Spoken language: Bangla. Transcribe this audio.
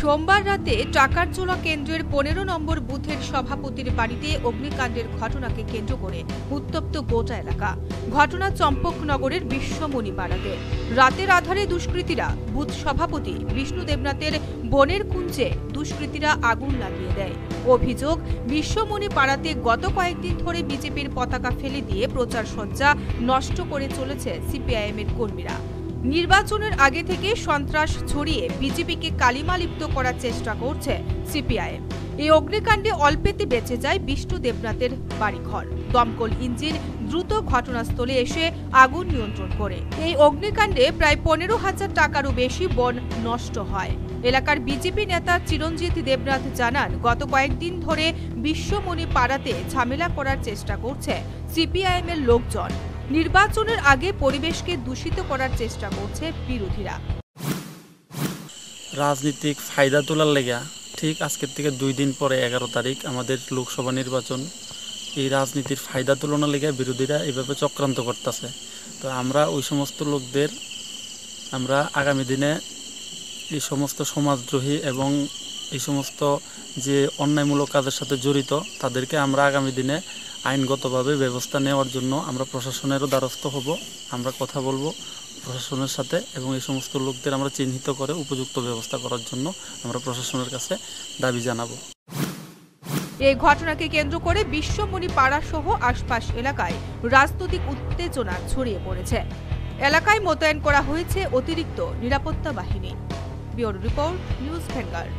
সোমবার রাতে টাকারচোলা কেন্দ্রের পনেরো নম্বর বুথের সভাপতির বাড়িতে অগ্নিকাণ্ডের ঘটনাকে কেন্দ্র করে উত্তপ্ত গোটা এলাকা। ঘটনা চম্পকনগরের বিশ্বমণি পাড়াতে। রাতের আধারে দুষ্কৃতীরা বুথ সভাপতি বিষ্ণু দেবনাথের বনের কুঞ্জে দুষ্কৃতীরা আগুন লাগিয়ে দেয়। অভিযোগ, বিশ্বমণি পাড়াতে গত কয়েকদিন ধরে বিজেপির পতাকা ফেলে দিয়ে প্রচার সজ্জা নষ্ট করে চলেছে সিপিআইএম এর কর্মীরা। নির্বাচনের আগে থেকে সন্ত্রাস ছড়িয়ে বিজেপিকে কালিমালিপ্ত করার চেষ্টা করছে সিপিআইএম এই অগ্নিকাণ্ডে অল্পেতে বেঁচে যায় বিষ্ণু দেবনাথের বাড়িঘর। দমকল ইঞ্জিন দ্রুত ঘটনাস্থলে এসে আগুন নিয়ন্ত্রণ করে। এই অগ্নিকাণ্ডে প্রায় পনেরো হাজার টাকারও বেশি বন নষ্ট হয়। এলাকার বিজেপি নেতা চিরঞ্জিত দেবনাথ জানান, গত কয়েকদিন ধরে বিশ্বমণি পাড়াতে ঝামেলা করার চেষ্টা করছে সিপিআইএম এর লোকজন। নির্বাচনের আগে পরিবেশকে দূষিত করার চেষ্টা করছে বিরোধীরা। রাজনীতিক ফায়দা তোলার লেগা ঠিক আজকের থেকে দুই দিন পরে এগারো তারিখ আমাদের লোকসভা নির্বাচন, এই রাজনীতির ফায়দা তোলনার লেগে বিরোধীরা এভাবে চক্রান্ত করতেছে। তো আমরা ওই সমস্ত লোকদের, আমরা আগামী দিনে এই সমস্ত সমাজদ্রোহী এবং এই সমস্ত যে অন্যায়মূলক কাজের সাথে জড়িত, তাদেরকে আমরা আগামী দিনে আইনগতভাবে ব্যবস্থা নেওয়ার জন্য আমরা প্রশাসনেরও দ্বারস্থ হব, আমরা কথা বলব প্রশাসনের সাথে এবং এই সমস্ত লোকদের আমরা চিহ্নিত করে উপযুক্ত ব্যবস্থা করার জন্য আমরা প্রশাসনের কাছে দাবি জানাব। এই ঘটনাকে কেন্দ্র করে বিশ্বমণি পাড়া সহ আশপাশ এলাকায় রাজনৈতিক উত্তেজনা ছড়িয়ে পড়েছে। এলাকায় মোতায়েন করা হয়েছে অতিরিক্ত নিরাপত্তা বাহিনী। Bureau report news vanguard